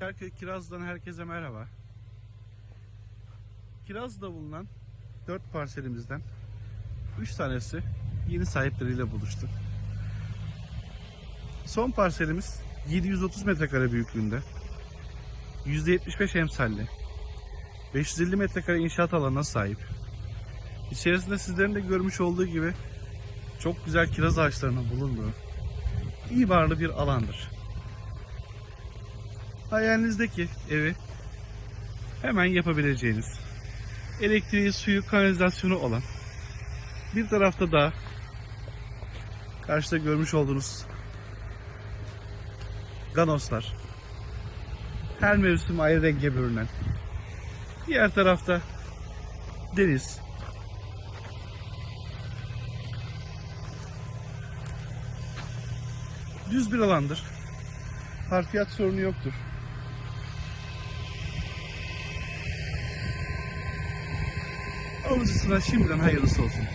Çerköy Kiraz'dan herkese merhaba. Kiraz'da bulunan 4 parselimizden 3 tanesi yeni sahipleriyle buluştu. Son parselimiz 730 metrekare büyüklüğünde. %75 emsalli. 550 metrekare inşaat alanına sahip. İçerisinde sizlerin de görmüş olduğu gibi çok güzel kiraz ağaçlarının bulunduğu ibarlı bir alandır. Hayalinizdeki evi hemen yapabileceğiniz elektriği, suyu, kanalizasyonu olan bir tarafta da karşıda görmüş olduğunuz ganoslar her mevsim ayrı renge bürünen diğer tarafta deniz düz bir alandır. Harfiyat sorunu yoktur alıcısına şimdiden hayırlısı olsun